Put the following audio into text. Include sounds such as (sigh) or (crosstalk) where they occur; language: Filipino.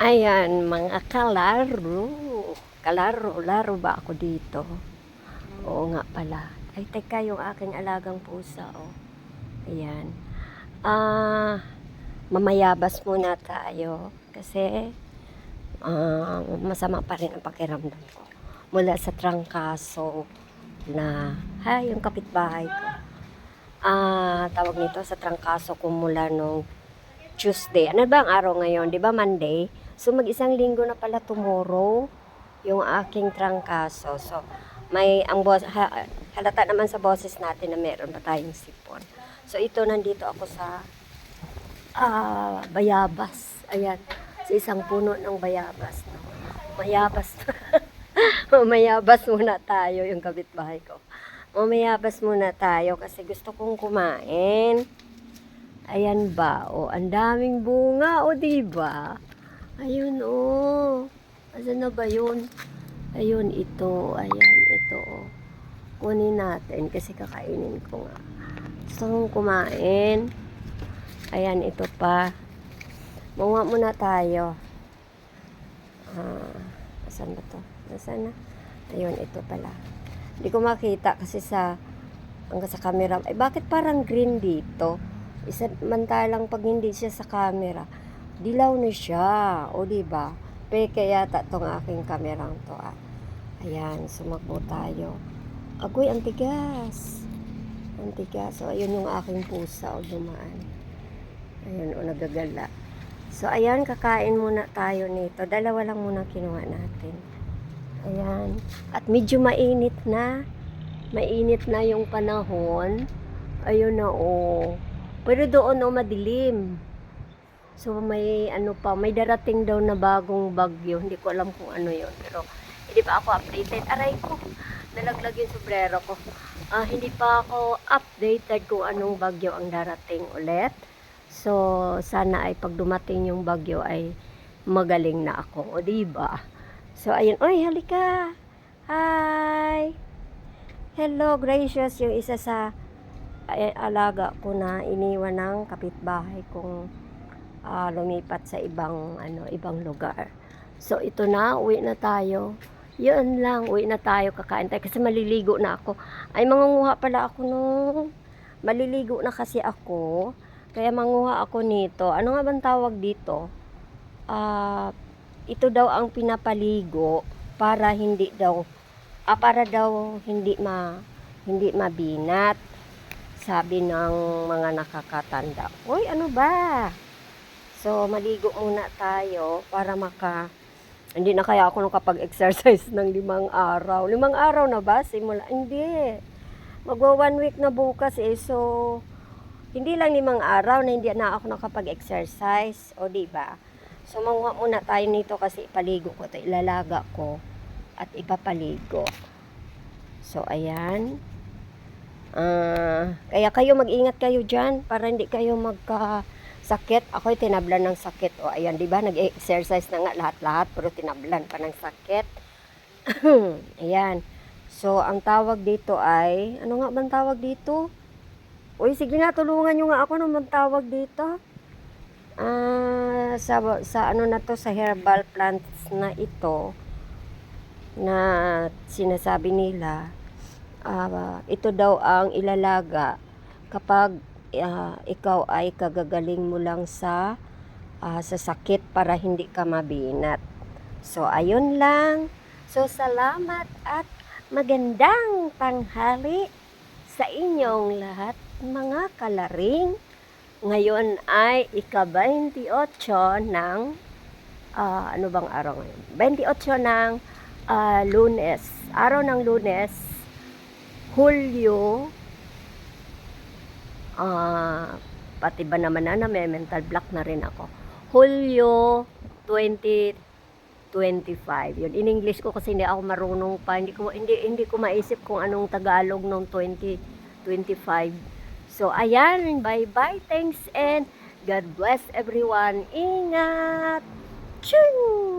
Ayan, mga kalaro. Kalaro, laro ba ako dito? Oo nga pala. Ay, teka, yung aking alagang pusa, oh. Ayan. Ah, mamayabas muna tayo. Kasi, ah, masama pa rin ang pakiramdam ko. Mula sa trangkaso na, ha, yung kapitbahay ko. Ah, tawag nito sa trangkaso ko mula nung Tuesday. Ano ba ang araw ngayon? Di ba Monday? So mag-isang linggo na pala tomorrow yung aking trangkaso. So may ang boss ha, halata naman sa boses natin na meron pa tayong sipon. So ito nandito ako sa ah, bayabas. Ayan, sa isang puno ng bayabas. No? Mayabas. (laughs) Mayabas muna tayo yung kapitbahay ko. Mamayabas muna tayo kasi gusto kong kumain. Ayan ba? O, ang daming bunga, o, di ba? Ayun, o. Asan na ba yun? Ayun, ito. Ayan, ito, o. Kunin natin kasi kakainin ko nga. Gusto kumain. Ayan, ito pa. Munga muna tayo. Ah, asan ba to? Asan na? Ayun, ito pala. Hindi ko makita kasi sa hanggang sa camera. Eh, bakit parang green dito? Isa, mantalang pag hindi siya sa camera, dilaw na siya. O, di ba? Peke yata tong aking kamerang to. Ah. Ayan, sumakbo tayo. Agoy, ang tigas. Ang tigas. So, ayun yung aking pusa o dumaan. Ayun, o nagagala. So, ayan, kakain muna tayo nito. Dalawa lang muna kinuha natin. Ayan. At medyo mainit na. Mainit na yung panahon. Ayun na, oh. Pero doon, oh, madilim. So, may ano pa, may darating daw na bagong bagyo. Hindi ko alam kung ano yon Pero, hindi pa ako updated. Aray ko, nalaglag yung sombrero ko. Ah, hindi pa ako updated kung anong bagyo ang darating ulit. So, sana ay pag dumating yung bagyo ay magaling na ako. Di ba? So, ayun. Oy, halika. Hi. Hello, gracious. Yung isa sa ay, alaga ko na iniwan ng kapitbahay kong ah, lumipat sa ibang ano ibang lugar. So ito na, uwi na tayo. Yun lang, uwi na tayo, kakain tayo kasi maliligo na ako. Ay mangunguha pala ako nung maliligo na kasi ako. Kaya manguha ako nito. Ano nga bang tawag dito? Ah, ito daw ang pinapaligo para hindi daw ah, para daw hindi ma hindi mabinat sabi ng mga nakakatanda. Uy, ano ba? So, maligo muna tayo para maka... Hindi na kaya ako nakapag-exercise (laughs) ng limang araw. Limang araw na ba? Simula? Hindi. Magwa one week na bukas eh. So, hindi lang limang araw na hindi na ako nakapag-exercise. O, di ba? So, manguha muna tayo nito kasi ipaligo ko ito. Ilalaga ko at ipapaligo. So, ayan. Ah, kaya kayo mag-ingat kayo diyan para hindi kayo magka-sakit. Ako'y tinablan ng sakit. O ayan, 'di ba? Nag-exercise na nga lahat-lahat pero tinablan pa ng sakit. (clears throat) ayan. So, ang tawag dito ay ano nga bang tawag dito? Uy, sige nga tulungan niyo nga ako ano bang dito? Ah, sa sa ano na to sa herbal plants na ito na sinasabi nila ah, ito daw ang ilalaga kapag ah, ikaw ay kagagaling mo lang sa ah, sa sakit para hindi ka mabinat. So ayun lang. So salamat at magandang tanghali sa inyong lahat mga kalaring. Ngayon ay ika-28 ng ah, ano bang araw ngayon? 28 ng ah, lunes. Araw ng lunes, Hulyo, ah, pati ba naman na, na may mental block na rin ako. Hulyo 2025. Yun, in English ko kasi hindi ako marunong pa. Hindi ko, hindi, hindi ko maisip kung anong Tagalog ng 2025. So, ayan. Bye-bye. Thanks and God bless everyone. Ingat! Ching!